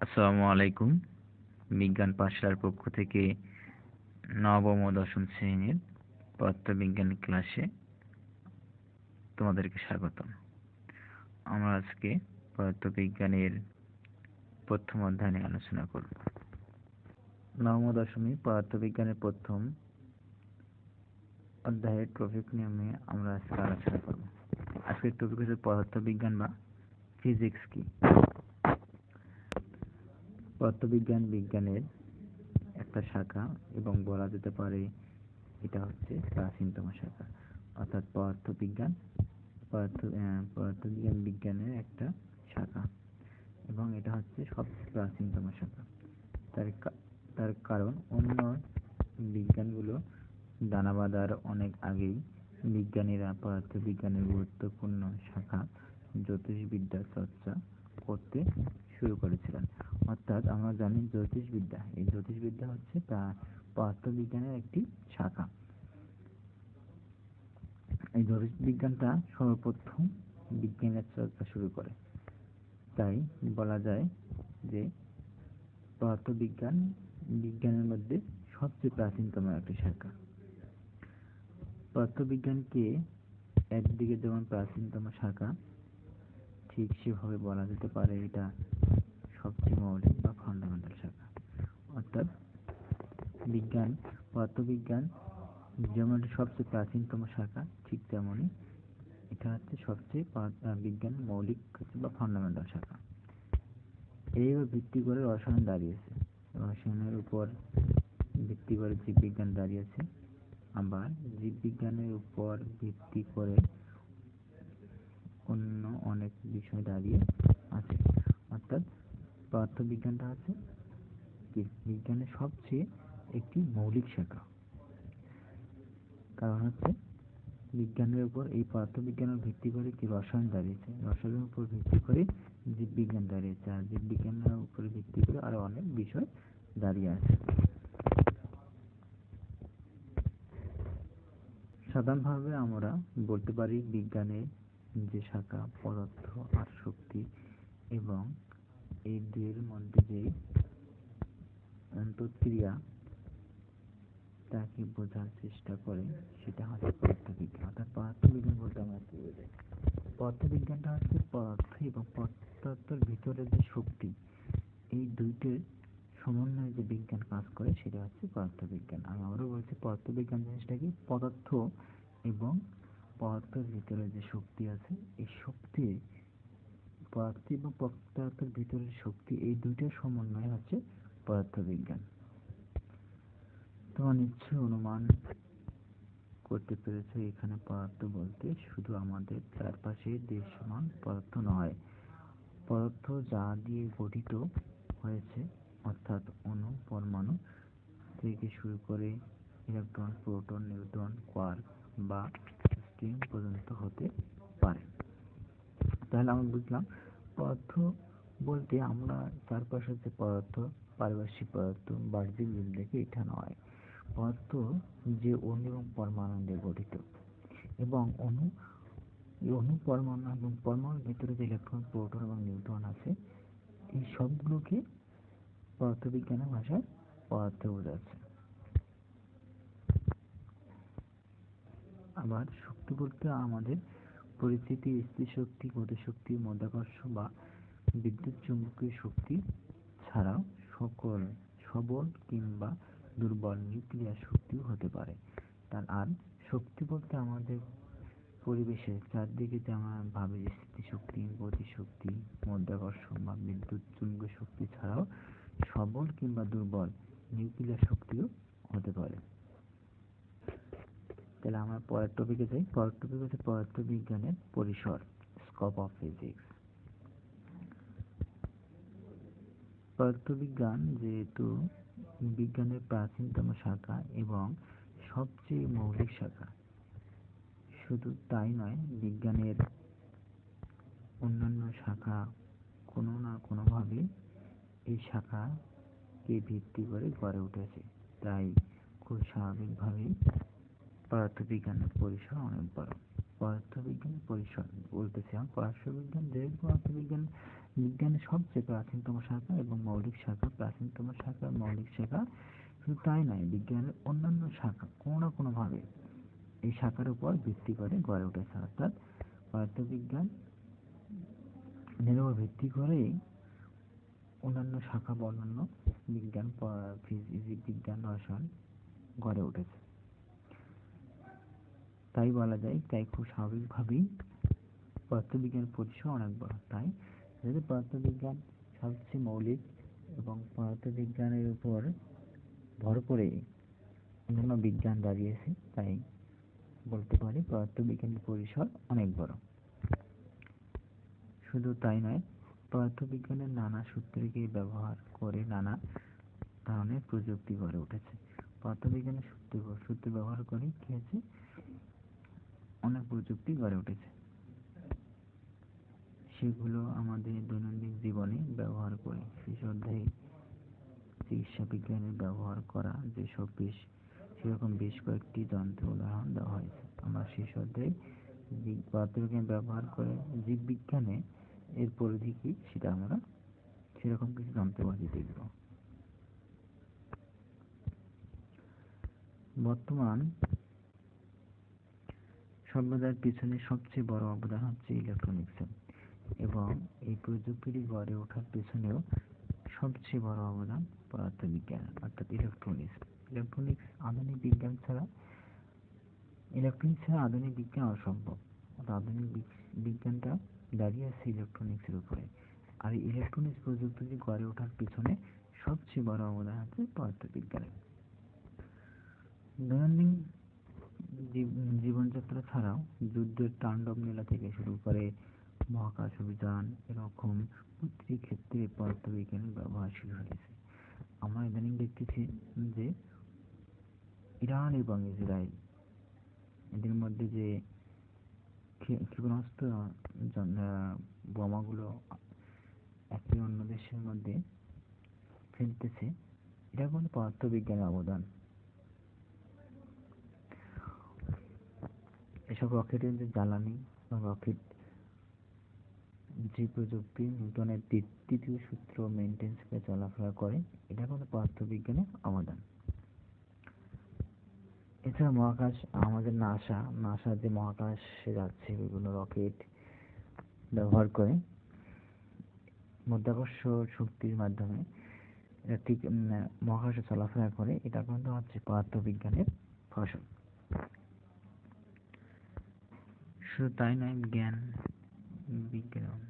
আসসালামু আলাইকুম। বিজ্ঞান পাঠশালার পক্ষ থেকে নবম ও দশম শ্রেণির পদার্থবিজ্ঞান ক্লাসে তোমাদেরকে স্বাগতম। আমরা আজকে পদার্থবিজ্ঞানের প্রথম অধ্যায় নিয়ে আলোচনা করব। নবম দশমী পদার্থবিজ্ঞানের প্রথম অধ্যায়ের টপিক নিয়ে আমরা আজকে আলোচনা করব। আজকের টপিক হচ্ছে পদার্থবিজ্ঞান বা ফিজিক্স কি? পদার্থবিজ্ঞান বিজ্ঞানের একটা শাখা এবং বলা যেতে পারে এটা হচ্ছে প্রাচীনতম শাখা। অর্থাৎ পদার্থবিজ্ঞান, পদার্থ পদার্থবিজ্ঞান বিজ্ঞানের একটা শাখা এবং এটা হচ্ছে সবচেয়ে প্রাচীনতম শাখা। তার তার কারণ অন্য বিজ্ঞানগুলো দানা বাঁধার অনেক আগেই বিজ্ঞানীরা পদার্থবিজ্ঞানের গুরুত্বপূর্ণ শাখা জ্যোতিষবিদ্যা চর্চা করতে শুরু করেছিলেন। অর্থাৎ আমরা জানি জ্যোতিষবিদ্যা। এই জ্যোতিষবিদ্যা হচ্ছে পদার্থবিজ্ঞানের একটি শাখা। এই জ্যোতিষবিজ্ঞানটা সর্বপ্রথম বিজ্ঞানের চর্চা শুরু করে। তাই বলা যায় যে পদার্থবিজ্ঞান বিজ্ঞানের মধ্যে সবচেয়ে প্রাচীনতম একটি শাখা। পদার্থবিজ্ঞানকে একদিকে যেমন প্রাচীনতম শাখা, ঠিক সেভাবে বলা যেতে পারে এটা সবচেয়ে মৌলিক বা ফান্ডামেন্টাল শাখা। অর্থাৎ বিজ্ঞান, পদার্থবিজ্ঞান যেমন সবচেয়ে প্রাচীনতম শাখা, ঠিক তেমনই এটা হচ্ছে সবচেয়ে বিজ্ঞান মৌলিক বা ফান্ডামেন্টাল শাখা। এই ভিত্তি করে রসায়ন দাঁড়িয়েছে। রসায়নের উপর ভিত্তি করে জীববিজ্ঞান দাঁড়িয়েছে। আবার জীববিজ্ঞানের উপর ভিত্তি করে অন্য অনেক বিষয় দাঁড়িয়ে আছে। অর্থাৎ পদার্থবিজ্ঞানটা হচ্ছে বিজ্ঞানের সবচেয়ে একটি মৌলিক শাখা। কারণ হচ্ছে, বিজ্ঞানের উপর, এই পদার্থবিজ্ঞানের ভিত্তি করে কি রসায়ন দাঁড়িয়েছে? রসায়নের উপর ভিত্তি করে জীববিজ্ঞান দাঁড়িয়েছে, আর জীববিজ্ঞানের উপর ভিত্তি করে আরও অনেক বিষয় দাঁড়িয়ে আছে। সাধারণভাবে আমরা বলতে পারি বিজ্ঞানের যে শাখা, পদার্থ আর শক্তি এবং এই দুয়ের মধ্যে যে অন্তঃক্রিয়া তাকে বোঝার চেষ্টা করে, সেটা হচ্ছে পদার্থবিজ্ঞান। অর্থাৎ পদার্থবিজ্ঞান বলতে আমরা কি বোঝাই? পদার্থবিজ্ঞানটা হচ্ছে পদার্থ এবং পদার্থের ভিতরে যে শক্তি, এই দুইটির সমন্বয়ে যে বিজ্ঞান কাজ করে, সেটা হচ্ছে পদার্থবিজ্ঞান। আমি আবারও বলছি পদার্থবিজ্ঞান জিনিসটা কি? পদার্থ এবং পদার্থের ভিতরে যে শক্তি আছে, এই শক্তি পদার্থ এবং পদার্থের ভিতরের শক্তি, এই দুইটার সমন্বয় হচ্ছে পদার্থবিজ্ঞান। তোমার নিশ্চয় অনুমান করতে পেরেছ এখানে পদার্থ বলতে শুধু আমাদের চারপাশে দৃশ্যমান পদার্থ নয়। পদার্থ যা দিয়ে গঠিত হয়েছে, অর্থাৎ অণু, পরমাণু থেকে শুরু করে ইলেকট্রন, প্রোটন, নিউট্রন, কোয়ার্ক বা স্ট্রিং পর্যন্ত হতে পারে। তাহলে আমরা বুঝলাম পদার্থ বলতে আমরা চারপাশে যে পদার্থ, পারিপার্শ্বিক পদার্থ, বাহ্যিক দেখে এটা নয়। পদার্থ যে অণু এবং পরমাণু দিয়ে গঠিত এবং অণু অণু, পরমাণু এবং পরমাণুর ভিতরে যে ইলেকট্রন প্রোটন এবং নিউট্রন আছে, এই সবগুলোকে পদার্থবিজ্ঞানের ভাষায় পদার্থ বোঝাচ্ছে আবার শক্তি বলতে আমাদের পরিস্থিতি স্থিতিশক্তি গতিশক্তি মধ্যাকর্ষ বা বিদ্যুৎ চুম্বকীয় শক্তি ছাড়াও সকল সবল কিংবা দুর্বল নিউক্লিয়ার শক্তিও হতে পারে। তার আর শক্তি বলতে আমাদের পরিবেশের চারদিকে যে আমরা ভাবি যে স্থিতিশক্তি গতিশক্তি মধ্যাকর্ষণ বা বিদ্যুৎ চুম্বকীয় শক্তি ছাড়াও সবল কিংবা দুর্বল নিউক্লিয়ার শক্তিও হতে পারে। তাহলে আমরা পরের টপিকে যাই। পরের টপিক হচ্ছে পদার্থবিজ্ঞানের পরিসর স্কোপ অফ ফিজিক্স পদার্থবিজ্ঞান যেহেতু বিজ্ঞানের প্রাচীনতম শাখা এবং সবচেয়ে মৌলিক শাখা, শুধু তাই নয়, বিজ্ঞানের অন্যান্য শাখা কোনো না কোনোভাবে এই শাখাকে ভিত্তি করে গড়ে উঠেছে। তাই খুব স্বাভাবিকভাবেই পদার্থবিজ্ঞানের পরিসর অনেক বড়। পদার্থবিজ্ঞানের পরিসর বলতেছি আমি। পদার্থবিজ্ঞান যেহেতু পদার্থবিজ্ঞান বিজ্ঞানের সবচেয়ে প্রাচীনতম শাখা এবং মৌলিক শাখা। প্রাচীনতম শাখা, মৌলিক শাখা শুধু তাই নয়, বিজ্ঞানের অন্যান্য শাখা কোনো না কোনোভাবে এই শাখার উপর ভিত্তি করে গড়ে উঠেছে। অর্থাৎ পদার্থবিজ্ঞান উপর ভিত্তি করেই অন্যান্য শাখা বা অন্যান্য বিজ্ঞান ফিজিক্স বিজ্ঞান, রসায়ন গড়ে উঠেছে। তাই বলা যায়, তাই খুব স্বাভাবিকভাবেই পদার্থবিজ্ঞানের পরিসর অনেক বড়। তাই যেহেতু পদার্থবিজ্ঞান সবচেয়ে মৌলিক এবং পদার্থবিজ্ঞানের উপর ভর করে অন্যান্য বিজ্ঞান দাঁড়িয়েছে তাই বলতে পারি পদার্থবিজ্ঞানের পরিসর অনেক বড়। শুধু তাই নয় পদার্থবিজ্ঞানের নানা সূত্রকে ব্যবহার করে নানা ধরনের প্রযুক্তি গড়ে উঠেছে। পদার্থবিজ্ঞানের সূত্র সূত্র ব্যবহার করে কি হয়েছে? অনেক প্রযুক্তি গড়ে উঠেছে। সেগুলো আমাদের দৈনন্দিন জীবনে ব্যবহার করে শেষ চিকিৎসা বিজ্ঞানের ব্যবহার করা যেসব বেশ, সেরকম বেশ কয়েকটি যন্ত্র উদাহরণ দেওয়া হয়েছে। আমরা শেষ অধ্যায়ে পদার্থবিজ্ঞান ব্যবহার করে জীববিজ্ঞানে এর পরিধি কি সেটা আমরা সেরকম কিছু যন্ত্রপাতি দেখব। বর্তমান সভ্যতার পিছনে সবচেয়ে বড় অবদান হচ্ছে ইলেকট্রনিক্সের এবং এই প্রযুক্তিটি গড়ে ওঠার পেছনেও সবচেয়ে বড় অবদান পদার্থবিজ্ঞান অর্থাৎ ইলেকট্রনিক্স ইলেকট্রনিক্স আধুনিক বিজ্ঞান ছাড়া ইলেকট্রনিক্স ছাড়া আধুনিক বিজ্ঞান অসম্ভব। অর্থাৎ আধুনিক বিজ্ঞানটা দাঁড়িয়ে আছে ইলেকট্রনিক্সের উপরে। আর ইলেকট্রনিক্স প্রযুক্তিটি গড়ে ওঠার পিছনে সবচেয়ে বড় অবদান আছে পদার্থবিজ্ঞানের দৈনন্দিন জীবনযাত্রা ছাড়াও যুদ্ধের তাণ্ডব নীলা থেকে শুরু করে মহাকাশ অভিযান এরকম প্রতিটি ক্ষেত্রে পদার্থবিজ্ঞানের ব্যবহার শুরু হয়েছে। আমরা ইদানিং দেখতেছি যে ইরান এবং ইসরায়েল এদের মধ্যে যে ক্ষেপণাস্ত্র বোমাগুলো একে অন্য দেশের মধ্যে ফেলতেছে, এটা কোনো পদার্থবিজ্ঞানের অবদান। এসব রকেটের যে জ্বালানি বা রকেট যে প্রযুক্তি নিউটনের তৃতীয় সূত্র মেনটেন্স করে চলাফেরা করে। এটা কোনো পদার্থবিজ্ঞানের অবদান। এছাড়া মহাকাশ, আমাদের নাসা নাসা যে মহাকাশে যাচ্ছে, বিভিন্ন রকেট ব্যবহার করে মধ্যাকর্ষ শক্তির মাধ্যমে এটা ঠিক মহাকাশে চলাফেরা করে, এটা কিন্তু হচ্ছে পদার্থবিজ্ঞানের ফসল। শুধু তাই নয়, জ্ঞান, বিজ্ঞান।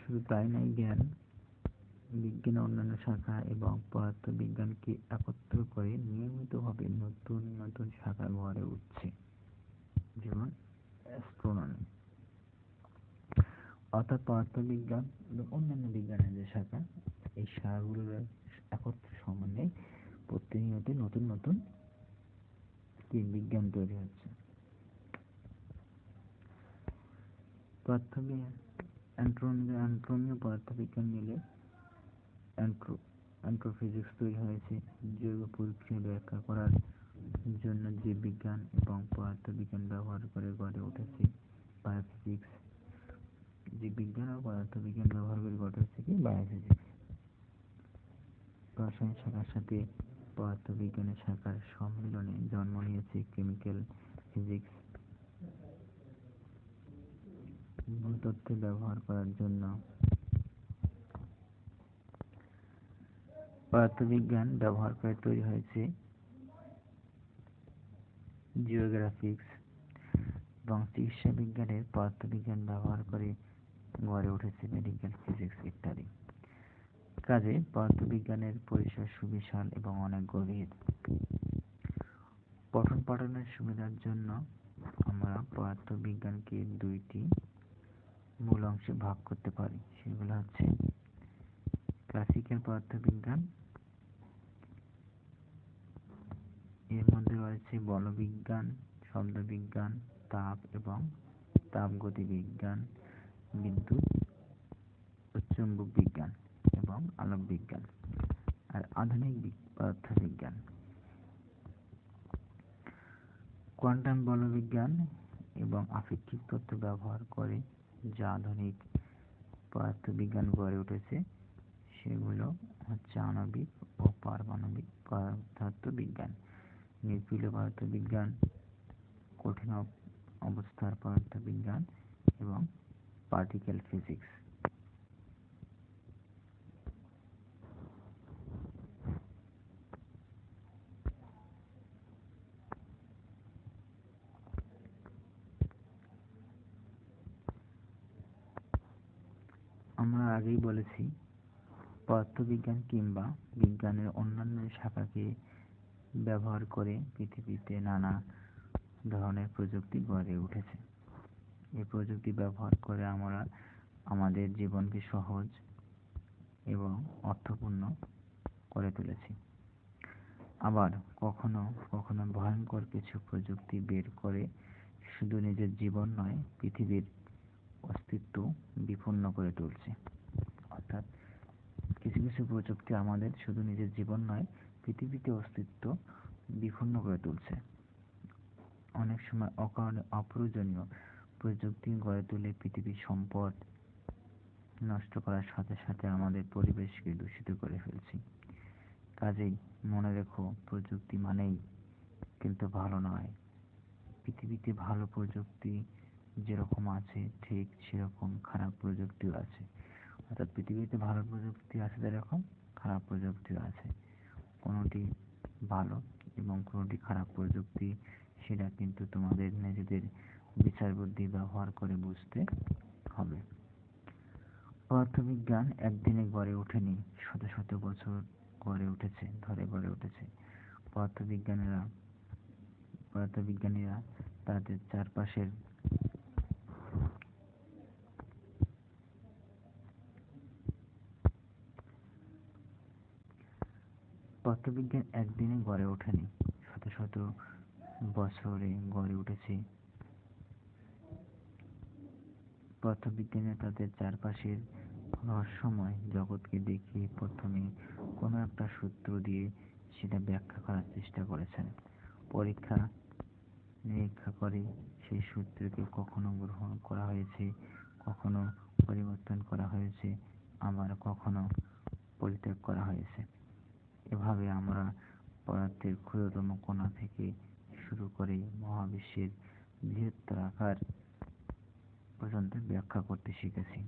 শুধু তাই নয়, জ্ঞান বিজ্ঞানের অন্যান্য শাখা এবং পদার্থবিজ্ঞানকে একত্র করে নিয়মিতভাবে নতুন নতুন শাখা গড়ে উঠছে। যেমন অ্যাস্ট্রোনমি অর্থাৎ পদার্থবিজ্ঞান এবং অন্যান্য বিজ্ঞানের যে শাখা, এই শাখাগুলোর একত্র সমন্বয়ে প্রতিনিয়ত নতুন নতুন বিজ্ঞান তৈরি হচ্ছে। পদার্থবিজ্ঞান অ্যান্ট্রোমিও পদার্থবিজ্ঞান মিলে অ্যান্ট্রো, অ্যান্ট্রোফিজিক্স তৈরি হয়েছে। জৈব পরীক্ষা ব্যাখ্যা করার জন্য জীববিজ্ঞান এবং পদার্থবিজ্ঞান ব্যবহার করে গড়ে উঠেছে, বায়োফিজিক্স জীববিজ্ঞান ও পদার্থবিজ্ঞান ব্যবহার করে গড়ে উঠেছে কি? বায়োফিজিক্স রসায়ন শাখার সাথে পদার্থবিজ্ঞানের শাখার সম্মিলনে জন্ম নিয়েছে কেমিক্যাল ফিজিক্স ভূতত্ত্বে ব্যবহার করার জন্য পদার্থবিজ্ঞান ব্যবহার করে তৈরি হয়েছে জিওগ্রাফিক্স এবং চিকিৎসা বিজ্ঞানের পদার্থবিজ্ঞান ব্যবহার করে গড়ে উঠেছে মেডিকেল ফিজিক্স ইত্যাদি। কাজে পদার্থবিজ্ঞানের পরিসর সুবিশাল এবং অনেক গভীর। পঠন পাঠনের সুবিধার জন্য আমরা পদার্থবিজ্ঞানকে দুইটি মূল অংশে ভাগ করতে পারি, সেগুলো হচ্ছে ক্লাসিক্যাল পদার্থবিজ্ঞান এর মধ্যে রয়েছে বলবিজ্ঞান, শব্দবিজ্ঞান, তাপ এবং তাপগতি বিজ্ঞান বিদ্যুৎ ও চুম্বক বিজ্ঞান এবং আলোক বিজ্ঞান আর আধুনিক পদার্থবিজ্ঞান কোয়ান্টাম বলবিজ্ঞান এবং আপেক্ষিক তত্ত্ব ব্যবহার করে যা আধুনিক পদার্থবিজ্ঞান গড়ে উঠেছে, সেগুলো হচ্ছে আণবিক ও পারমাণবিক পদার্থ পদার্থবিজ্ঞান। নিউক্লিয় পদার্থবিজ্ঞান, কঠিন অবস্থার পদার্থবিজ্ঞান এবং পার্টিকেল ফিজিক্স আমরা আগেই বলেছি, পদার্থবিজ্ঞান কিংবা বিজ্ঞানের অন্যান্য শাখাকে ব্যবহার করে পৃথিবীতে নানা ধরনের প্রযুক্তি গড়ে উঠেছে। এই প্রযুক্তি ব্যবহার করে আমরা আমাদের জীবনকে সহজ এবং অর্থপূর্ণ করে তুলেছি। আবার কখনো কখনো ভয়ঙ্কর কিছু প্রযুক্তি বের করে শুধু নিজের জীবন নয়, পৃথিবীর অস্তিত্ব বিপন্ন করে তুলছে। অর্থাৎ কিছু কিছু প্রযুক্তি আমাদের শুধু নিজের জীবন নয়, পৃথিবীতে অস্তিত্ব বিপন্ন করে তুলছে। অনেক সময় অকারণে অপ্রয়োজনীয় প্রযুক্তি গড়ে তুলে পৃথিবীর সম্পদ নষ্ট করার সাথে সাথে আমাদের পরিবেশকে দূষিত করে ফেলছি। কাজেই মনে রেখো, প্রযুক্তি মানেই কিন্তু ভালো নয়। পৃথিবীতে ভালো প্রযুক্তি যেরকম আছে, ঠিক সেরকম খারাপ প্রযুক্তিও আছে। অর্থাৎ পৃথিবীতে ভালো প্রযুক্তি আছে যেরকম, খারাপ প্রযুক্তিও আছে। কোনোটি ভালো এবং কোনোটি খারাপ প্রযুক্তি, সেটা কিন্তু তোমাদের নিজেদের বিচার বুদ্ধি ব্যবহার করে বুঝতে হবে। পদার্থবিজ্ঞান একদিনে গড়ে ওঠেনি, শত শত বছর গড়ে উঠেছে, ধরে গড়ে উঠেছে। পদার্থবিজ্ঞানীরা পদার্থবিজ্ঞানীরা তাদের চারপাশের পদার্থবিজ্ঞান একদিনে গড়ে ওঠেনি, শত শত বছরে গড়ে উঠেছে। পদার্থবিজ্ঞানীরা তাদের চারপাশের রহস্যময় জগৎকে দেখে প্রথমে কোনো একটা সূত্র দিয়ে সেটা ব্যাখ্যা করার চেষ্টা করেছেন। পরীক্ষা নিরীক্ষা করে সেই সূত্রকে কখনো গ্রহণ করা হয়েছে, কখনো পরিবর্তন করা হয়েছে, আবার কখনো পরিত্যাগ করা হয়েছে। এভাবে আমরা পদার্থের ক্ষুদ্রতম কণা থেকে শুরু করে মহাবিশ্বের বৃহত্তর আকার পর্যন্ত ব্যাখ্যা করতে শিখেছি।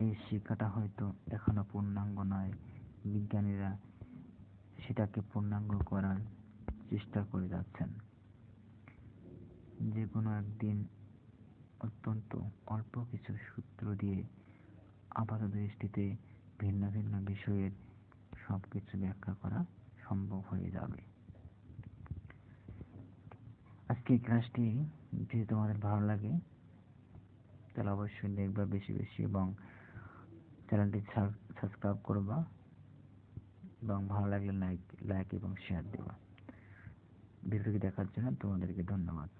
এই শিক্ষাটা হয়তো এখনও পূর্ণাঙ্গ নয়। বিজ্ঞানীরা সেটাকে পূর্ণাঙ্গ করার চেষ্টা করে যাচ্ছেন। যে কোনো একদিন অত্যন্ত অল্প কিছু সূত্র দিয়ে আপাত দৃষ্টিতে ভিন্ন ভিন্ন বিষয়ের সব কিছু ব্যাখ্যা করা সম্ভব হয়ে যাবে। আজকে ক্লাসটি যদি তোমাদের ভালো লাগে তাহলে অবশ্যই দেখবা বেশি বেশি এবং চ্যানেলটি সাবস্ক্রাইব করবা এবং ভালো লাগলে লাইক লাইক এবং শেয়ার দেবা। ভিডিওটি দেখার জন্য তোমাদেরকে ধন্যবাদ।